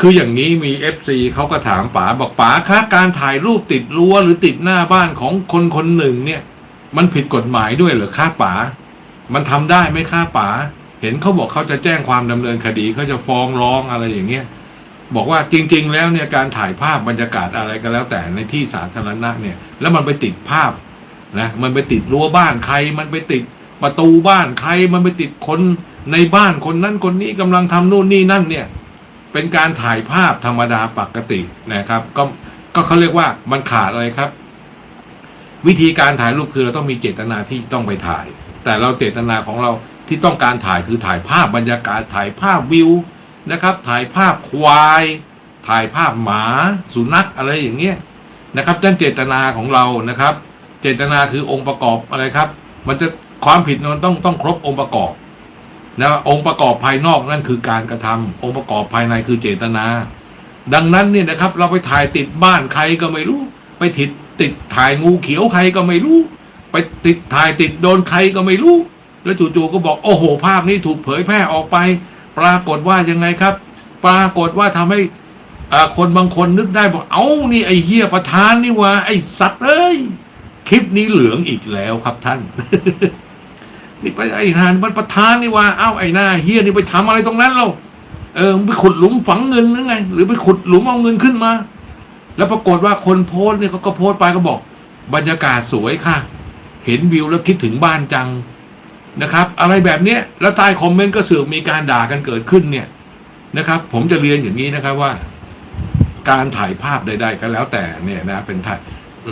คืออย่างนี้มีเอฟซีเขาก็ถามป๋าบอกป๋าคะการถ่ายรูปติดรั้วหรือติดหน้าบ้านของคนคนหนึ่งเนี่ย มันผิดกฎหมายด้วยเหรือคะป๋ามันทำได้ไหมคะป๋าเห็นเขาบอกเขาจะแจ้งความดำเนินคดีเขาจะฟ้องร้องอะไรอย่างเงี้ยบอกว่าจริง ๆ แล้วเนี่ยการถ่ายภาพบรรยากาศอะไรก็แล้วแต่ในที่สาธารณะเนี่ย แล้วมันไปติดภาพนะมันไปติดรั้วบ้านใคร มันไปติดประตูบ้านใคร มันไปติดคนในบ้านคนนั้นคนนี้กำลังทำนู่นนี่นั่นเนี่ย เป็นการถ่ายภาพธรรมดาปกตินะครับ ก็ก็เขาเรียกว่ามันขาดอะไรครับ วิธีการถ่ายรูปคือเราต้องมีเจตนาที่ต้องไปถ่าย แต่เราเจตนาของเราที่ต้องการถ่ายคือถ่ายภาพบรรยากาศถ่ายภาพวิวนะครับ ถ่ายภาพควาย ถ่ายภาพหมา สุนัขอะไรอย่างเงี้ยนะครับนั่นเจตนาของเรานะครับ เจตนาคือองค์ประกอบอะไรครับ มันจะความผิดมันต้องต้องครบองค์ประกอบ นะองค์ประกอบภายนอกนั่นคือการกระทำองค์ประกอบภายในคือเจตนา ดังนั้นเนี่ยนะครับ เราไปถ่ายติดบ้านใครก็ไม่รู้ ไปติดติดถ่ายงูเขียวใครก็ไม่รู้ ไปติดถ่ายติดโดนใครก็ไม่รู้ แล้วจู่ๆก็บอกโอ้โห ภาพนี้ถูกเผยแพร่ออกไป ปรากฏว่ายังไงครับ ปรากฏว่าทำให้อ่าคนบางคนนึกได้บอกเอ้านี่ไอ้เฮียประธานนี่ว่าไอ้สัตว์เอ้ยคลิปนี้เหลืองอีกแล้วครับท่าน นี่ไปไอ้หานมันประธานนี่ว่าเอ้าไอ้หน้าเฮียนี่ไปทำอะไรตรงนั้นเราเออไปขุดหลุมฝังเงินหรือไง หรือไปขุดหลุมเอาเงินขึ้นมา แล้วปรากฏว่าคนโพสเนี่ยเขาก็โพสไปก็บอก บรรยากาศสวยค่ะ เห็นวิวแล้วคิดถึงบ้านจังนะครับ อะไรแบบเนี้ยแล้วใต้คอมเมนต์ก็เสือกมีการด่ากันเกิดขึ้นเนี่ยนะครับ ผมจะเรียนอย่างนี้นะครับว่า การถ่ายภาพใดๆก็แล้วแต่เนี่ยนะเป็นถ่าย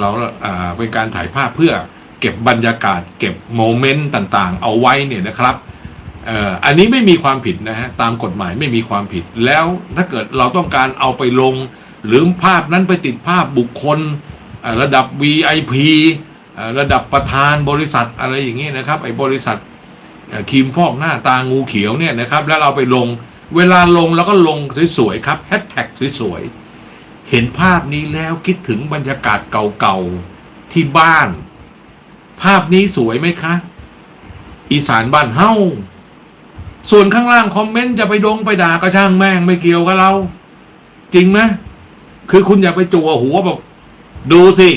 เราอ่าเป็นการถ่ายภาพเพื่อ เก็บบรรยากาศ เก็บโมเมนต์ต่างๆ เอาไว้เนี่ยนะครับอันนี้ไม่มีความผิดนะฮะตามกฎหมายไม่มีความผิด แล้วถ้าเกิดเราต้องการเอาไปลง หรือภาพนั้นไปติดภาพบุคคลระดับ VIP อ่าระดับประธานบริษัทอะไรอย่างนี้นะครับไอ้บริษัทครีมฟอกหน้าตางูเขียวเนี่ยนะครับแล้วเราไปลงเวลาลงแล้วก็ลงสวยๆครับแฮชแท็กสวยๆเห็นภาพนี้แล้วคิดถึงบรรยากาศเก่าๆที่บ้าน ภาพนี้สวยไหมคะ อีสานบ้านเฮ้าส่วนข้างล่างคอมเมนต์จะไปดงไปด่าก็ช่างแม่งไม่เกี่ยวกับเรา จริงไหมคือคุณอย่าไปจั่วหัวบอกดูสิ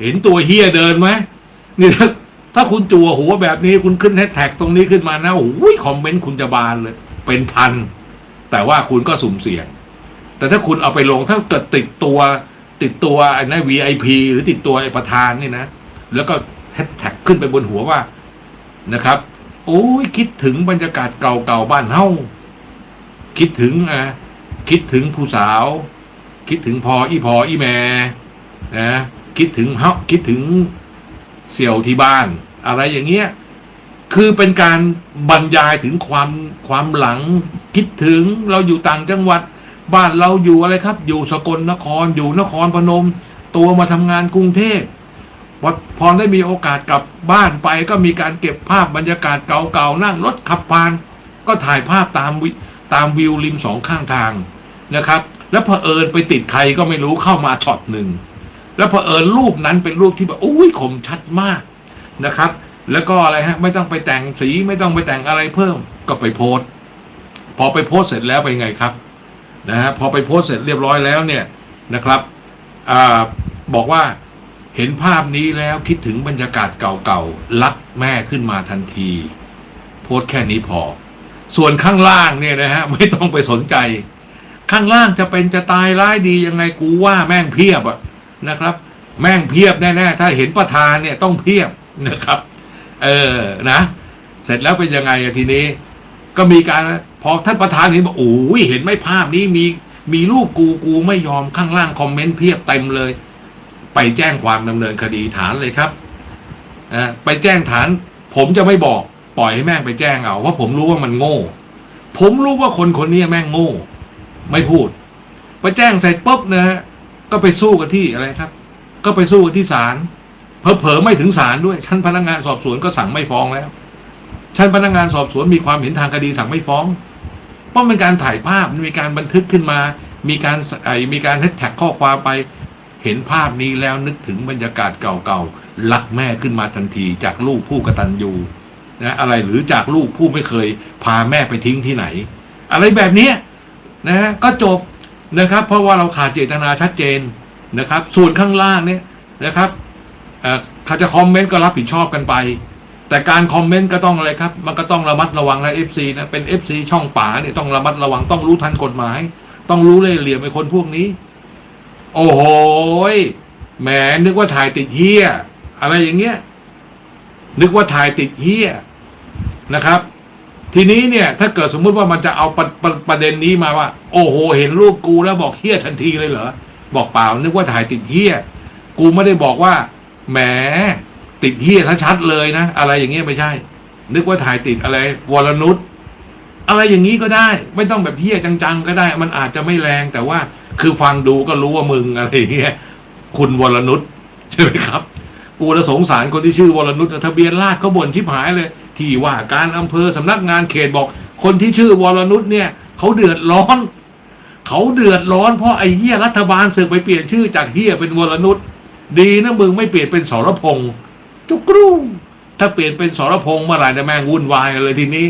เห็นตัวเฮียเดินไหมนี่ถ้าถ้าคุณจั่วหัวแบบนี้คุณขึ้นแฮชแท็กตรงนี้ขึ้นมานะโอ้ยคอมเมนต์คุณจะบานเลย เป็นพัน แต่ว่าคุณก็สุ่มเสี่ยง แต่ถ้าคุณเอาไปลงถ้าเกิดติดตัว ติดตัวไอ้นั่น VIP หรือติดตัวไอ้ประธานนี่นะ แล้วก็ แฮชแท็กขึ้นไปบนหัวว่านะครับ โอ้ยคิดถึงบรรยากาศเก่าๆบ้านเฮาคิดถึงอะคิดถึงผู้สาว คิดถึงพออีพออีแม่นะคิดถึงเฮาคิดถึงเสี่ยวที่บ้าน อะไรอย่างเงี้ยคือเป็นการบรรยายถึงความความหลัง คิดถึงเราอยู่ต่างจังหวัด บ้านเราอยู่อะไรครับ อยู่สกลนครอยู่นครพนม ตัวมาทำงานกรุงเทพพ อพอได้มีโอกาสกลับบ้านไปก็มีการเก็บภาพบรรยากาศเก่าๆนั่งรถขับผ่าน ก็ถ่ายภาพตามวิตามวิวริมสองข้างทางนะครับ แล้วเผอิญไปติดใครก็ไม่รู้เข้ามาช็อตหนึ่งแล้วเผอิญรูปนั้นเป็นรูปที่แบบอุ้ยคมชัดมากนะครับ แล้วก็อะไรฮะไม่ต้องไปแต่งสีไม่ต้องไปแต่งอะไรเพิ่มก็ไปโพสต์พอไปโพสเสร็จแล้วไปไงครับนะฮะพอไปโพสเสร็จเรียบร้อยแล้วเนี่ยนะครับอบอกว่า เห็นภาพนี้แล้วคิดถึงบรรยากาศเก่าๆ รักแม่ขึ้นมาทันที โพสต์แค่นี้พอ ส่วนข้างล่างเนี่ยนะฮะ ไม่ต้องไปสนใจ ข้างล่างจะเป็นจะตายร้ายดียังไงกูว่าแม่งเพียบอะนะครับ แม่งเพียบแน่ๆ ถ้าเห็นประธานเนี่ยต้องเพียบนะครับ เออนะ เสร็จแล้วเป็นยังไงทีนี้ ก็มีการพอท่านประธานเห็นบอกโอ้ยเห็นไหมภาพนี้มีมีรูปกูกูไม่ยอมข้างล่างคอมเมนต์เพียบเต็มเลย ไปแจ้งความดำเนินคดีฐานเลยครับไปแจ้งฐาน ผมจะไม่บอกปล่อยให้แม่งไปแจ้งเอาเพราะผมรู้ว่ามันโง่ ผมรู้ว่าคนคนนี้แม่งโง่ ไม่พูด ไปแจ้งเสร็จปุ๊บนะฮะก็ไปสู้กันที่อะไรครับ ก็ไปสู้กันที่ศาลเผลอๆไม่ถึงศาลด้วย ชั้นพนักงานสอบสวนก็สั่งไม่ฟ้องแล้ว ชั้นพนักงานสอบสวนมีความเห็นทางคดีสั่งไม่ฟ้อง เพราะเป็นการถ่ายภาพมีการบันทึกขึ้นมา มีการไอมีการแฮชแท็กข้อความไป เห็นภาพนี้แล้วนึกถึงบรรยากาศเก่าๆรักแม่ขึ้นมาทันที จากลูกผู้กตัญญูนะอะไรหรือจากลูกผู้ไม่เคยพาแม่ไปทิ้งที่ไหน อะไรแบบนี้นะฮะก็จบนะครับ เพราะว่าเราขาดเจตนาชัดเจนนะครับ ส่วนข้างล่างเนี่ยนะครับเอ่อถ้าจะคอมเมนต์ก็รับผิดชอบกันไป แต่การคอมเมนต์ก็ต้องอะไรครับ มันก็ต้องระมัดระวังนะ FC นะเป็น FC ช่องป่าเนี่ยต้องระมัดระวังต้องรู้ทันกฎหมาย ต้องรู้เล่ห์เหลี่ยมไอ้คนพวกนี้ โอ้โหแหมนึกว่าถ่ายติดเฮียอะไรอย่างเงี้ย นึกว่าถ่ายติดเฮียนะครับ ทีนี้เนี่ย ถ้าเกิดสมมุติว่ามันจะเอาประประประเด็นนี้มาว่า โอ้โห เห็นรูปกูแล้วบอกเฮียทันทีเลยเหรอบอกเปล่า นึกว่าถ่ายติดเฮียกูไม่ได้บอกว่าแหมติดเฮียชัดๆเลยนะ อะไรอย่างเงี้ยไม่ใช่ นึกว่าถ่ายติดอะไรวรนุช อะไรอย่างนี้ก็ได้ ไม่ต้องแบบเฮียจัง ๆ ก็ได้ มันอาจจะไม่แรง แต่ว่าคือฟังดูก็รู้ว่ามึงอะไรเงี้ยคุณวรนุชใช่ไหมครับ กูจะสงสารคนที่ชื่อวรนุชทะเบียนราษเขาบ่นชิบหายเลย ที่ว่าการอำเภอสำนักงานเขตบอก คนที่ชื่อวรนุชเนี่ยเขาเดือดร้อน เขาเดือดร้อนเพราะไอ้เหี้ยรัฐบาลเสือกไปเปลี่ยนชื่อจากเหี้ยเป็นวรนุชดีนะมึงไม่เปลี่ยนเป็นสรพงษ์จุกรูถ้าเปลี่ยนเป็นสรพงษ์เมื่อไหร่จะแม่งวุ่นวายกันเลยทีนี้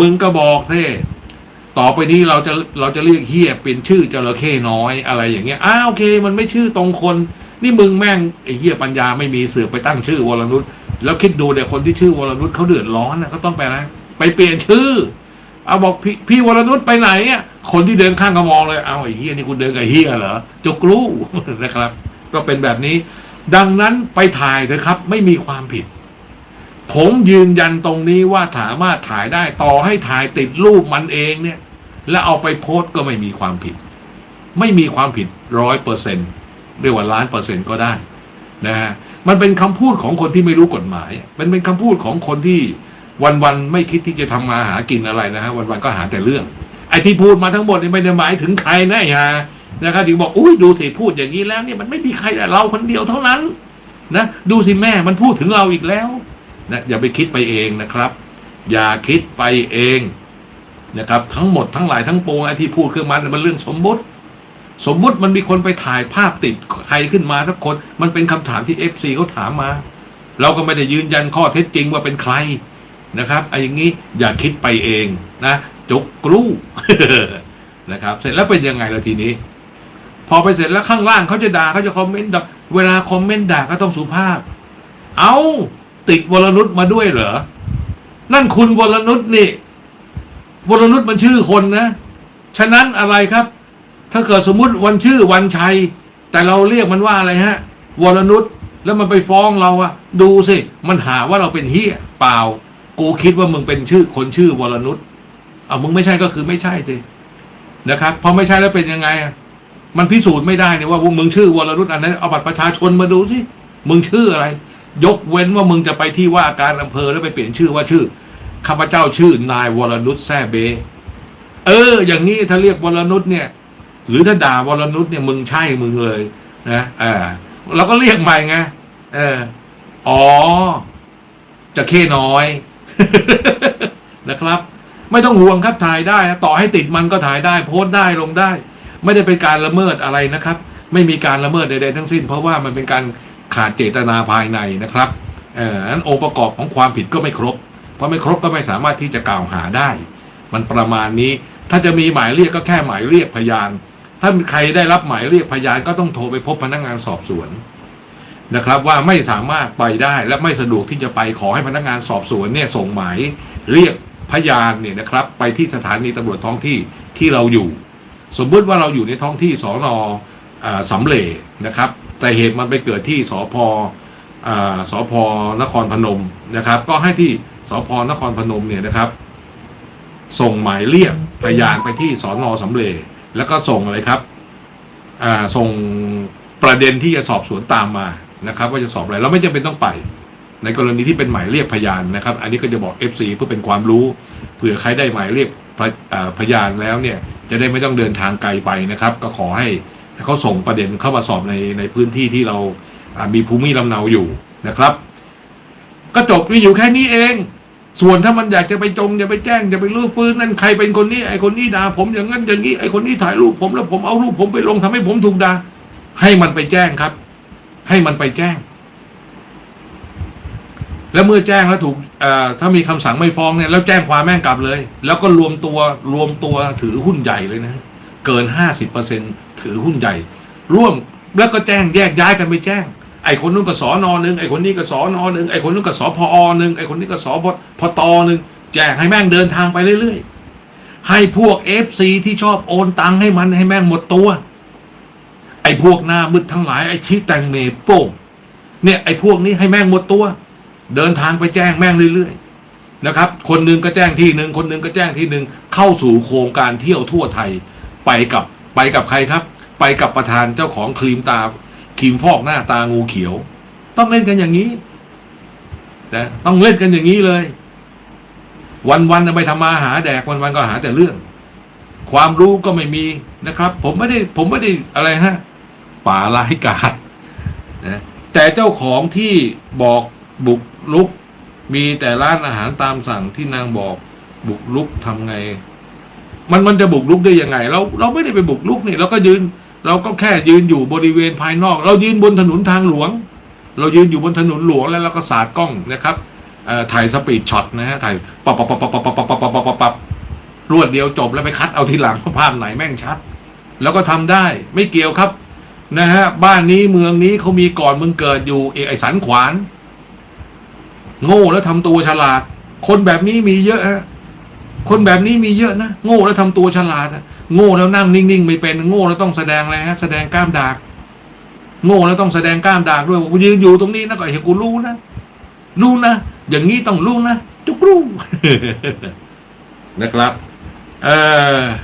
มึงก็บอกเท่ต่อไปนี้เราจะเราจะเรียกเฮียเป็นชื่อจระเข้น้อยอะไรอย่างเงี้ยอ้าวโอเค มันไม่ชื่อตรงคน นี่มึงแม่งไอ้เฮียปัญญาไม่มีเสือไปตั้งชื่อวรนุชแล้วคิดดูเดี๋ยคนที่ชื่อวรนุชเขาเดือดร้อนนะก็ต้องไปนะไปเปลี่ยนชื่อ เอาบอกพี่พี่วรนุชไปไหนอะคนที่เดินข้างก็มองเลยเอาไอ้เฮียนี่คุณเดินกับเฮียเหรอจุกรู้นะครับ ก็เป็นแบบนี้ ดังนั้นไปถ่ายเถอะครับ ไม่มีความผิด ผมยืนยันตรงนี้ว่าสามารถถ่ายได้ต่อให้ถ่ายติดรูปมันเองเนี่ย แล้วเอาไปโพสต์ก็ไม่มีความผิด ไม่มีความผิดร้อยเปอร์เซ็นเรียกว่าล้านเปอร์เซ็นต์ก็ได้นะฮะมันเป็นคำพูดของคนที่ไม่รู้กฎหมายมันเป็นคำพูดของคนที่วันๆไม่คิดที่จะทำมาหากินอะไรนะฮะวันๆก็หาแต่เรื่อง ไอ้ที่พูดมาทั้งหมดนี่ไม่ได้หมายถึงใครนะอย่านะครับถึงบอกอุ้ยดูสิพูดอย่างนี้แล้วเนี่ยมันไม่มีใครเราคนเดียวเท่านั้นนะดูสิแม่มันพูดถึงเราอีกแล้ว นะอย่าไปคิดไปเองนะครับ อย่าคิดไปเองนะครับ ทั้งหมดทั้งหลายทั้งปวงไอ้ที่พูดขึ้นมาเนี่ยมันเรื่องสมมุติ สมมุติมันมีคนไปถ่ายภาพติดใครขึ้นมาสักคน มันเป็นคำถามที่เอฟซีเขาถามมา เราก็ไม่ได้ยืนยันข้อเท็จจริงว่าเป็นใครนะครับไอ้อย่างนี้อย่าคิดไปเองนะจกกรู้นะครับ เสร็จแล้วเป็นยังไงล่ะทีนี้ พอไปเสร็จแล้วข้างล่างเขาจะด่าเขาจะคอมเมนต์ด่าเวลาคอมเมนต์ด่าก็ต้องสุภาพ เอา ติดวรนุชมาด้วยเหรอ นั่นคุณวรนุชนี่ วรนุชมันชื่อคนนะ ฉะนั้นอะไรครับ ถ้าเกิดสมมุติวันชื่อวันชัย แต่เราเรียกมันว่าอะไรฮะ วรนุชแล้วมันไปฟ้องเราอะดูสิ มันหาว่าเราเป็นเฮียเปล่า กูคิดว่ามึงเป็นชื่อคนชื่อวรนุชเอามึงไม่ใช่ก็คือไม่ใช่สินะครับพอไม่ใช่แล้วเป็นยังไงอะมันพิสูจน์ไม่ได้เนี่ยว่ามึงชื่อวรนุชอันนั้นเอาบัตรประชาชนมาดูสิมึงชื่ออะไร ยกเว้นว่ามึงจะไปที่ว่าการอำเภอแล้วไปเปลี่ยนชื่อว่าชื่อข้าพเจ้าชื่อ นายวรนุชแซ่เบ เออ อย่างนี้ถ้าเรียกวรนุชเนี่ย หรือถ้าด่าวรนุชเนี่ยมึงใช่มึงเลยนะเออเราก็เรียกใหม่ไงเอออ๋อจะเข้น้อยนะครับ ไม่ต้องห่วงครับถ่ายได้ต่อให้ติดมันก็ถ่ายได้ โพสต์ได้ลงได้ ไม่ได้เป็นการละเมิดอะไรนะครับ ไม่มีการละเมิดใดๆทั้งสิ้น เพราะว่ามันเป็นการ ขาดเจตนาภายในนะครับเอ่อนั้นองค์ประกอบของความผิดก็ไม่ครบ เพราะไม่ครบก็ไม่สามารถที่จะกล่าวหาได้ มันประมาณนี้ ถ้าจะมีหมายเรียกก็แค่หมายเรียกพยาน ถ้าใครได้รับหมายเรียกพยานก็ต้องโทรไปพบพนักงานสอบสวนนะครับว่าไม่สามารถไปได้และไม่สะดวกที่จะไปขอให้พนักงานสอบสวนเนี่ยส่งหมายเรียกพยานเนี่ยนะครับ ไปที่สถานีตำรวจท้องที่ที่เราอยู่ สมมุติว่าเราอยู่ในท้องที่สอนอาสำเร็จนะครับ แต่เหตุมันไปเกิดที่สพอ่าสพนครพนมนะครับ ก็ให้ที่สพนครพนมเนี่ยนะครับ ส่งหมายเรียกพยานไปที่สอนอสำเรแล้วก็ส่งอะไรครับส่งประเด็นที่จะสอบสวนตามมานะครับ ว่าจะสอบอะไรเราไม่จำเป็นต้องไป ในกรณีที่เป็นหมายเรียกพยานนะครับ อันนี้ก็จะบอก FC เพื่อเป็นความรู้เผื่อใครได้หมายเรียกพพยานแล้วเนี่ยจะได้ไม่ต้องเดินทางไกลไปนะครับ ก็ขอให้ เขาส่งประเด็นเข้ามาสอบในในพื้นที่ที่เรามีภูมิลำเนาอยู่นะครับ ก็จบมีอยู่แค่นี้เอง ส่วนถ้ามันอยากจะไปจงจะไปแจ้งจะไปลื้อฟื้นนั่นใครเป็นคนนี้ไอ้คนนี้ด่าผมอย่างนั้นอย่างนี้ไอ้คนนี้ถ่ายรูปผมแล้วผมเอารูปผมไปลงทำให้ผมถูกด่าให้มันไปแจ้งครับ ให้มันไปแจ้ง แล้วเมื่อแจ้งแล้วถูกถ้ามีคำสั่งไม่ฟ้องเนี่ยแล้วแจ้งความแม่งกลับเลย แล้วก็รวมตัวรวมตัวถือหุ้นใหญ่เลยนะ เกินห้าสิบเปอร์เซ็นต์ ถือหุ้นใหญ่ ร่วมแล้วก็แจ้งแยกย้ายกันไปแจ้ง ไอ้คนนู้นก็สอนอหนึ่งไอ้คนนี้ก็สอนอหนึ่งไอ้คนนู้นก็สพอหนึ่งไอ้คนนี้ก็สพพตหนึ่งแจ้งให้แม่งเดินทางไปเรื่อยๆ ให้พวกเอฟซีที่ชอบโอนตังค์ให้มันให้แม่งหมดตัว ไอ้พวกหน้ามืดทั้งหลายไอ้ชี้แตงเมโป้งเนี่ยไอ้พวกนี้ให้แม่งหมดตัว เดินทางไปแจ้งแม่งเรื่อยๆนะครับ คนหนึ่งก็แจ้งที่หนึ่งคนหนึ่งก็แจ้งที่หนึ่งเข้าสู่โครงการเที่ยวทั่วไทยไปกับไปกับใครครับ ไปกับประธานเจ้าของครีมตาครีมฟอกหน้าตางูเขียว ต้องเล่นกันอย่างนี้แต่ต้องเล่นกันอย่างนี้เลย วันๆไปทำมาหาแดกวันๆก็หาแต่เรื่อง ความรู้ก็ไม่มีนะครับ ผมไม่ได้ผมไม่ได้อะไรฮะป่าลายกาดนะแต่เจ้าของที่บอกบุกลุก มีแต่ร้านอาหารตามสั่งที่นางบอกบุกลุกทำไง มันมันจะบุกลุกได้ยังไง เราเราไม่ได้ไปบุกลุกนี่เราก็ยืน เราก็แค่ยืนอยู่บริเวณภายนอก เรายืนบนถนนทางหลวง เรายืนอยู่บนถนนหลวงแล้วเราก็สาดกล้องนะครับถ่ายสปีดช็อตนะฮะถ่ายปับปับปับปับปับปับปับปับปับปับปับรวดเดียวจบแล้วไปคัดเอาทีหลังภาพไหนแม่งชัด แล้วก็ทำได้ไม่เกี่ยวครับนะฮะบ้านนี้เมืองนี้เขามีก่อนมึงเกิดอยู่เอกไอสันขวาน โง่แล้วทำตัวฉลาด คนแบบนี้มีเยอะฮะคนแบบนี้มีเยอะนะโง่แล้วทำตัวฉลาดอะ โง่แล้วนั่งนิ่งๆไม่เป็นโง่แล้วต้องแสดงอะไรฮะแสดงกล้ามดาก โง่แล้วต้องแสดงกล้ามดากด้วยว่ากูยืนอยู่ตรงนี้นะก็เห็นกูรู้นะรู้นะอย่างนี้ต้องรู้นะจุกรู้นะครับ เออ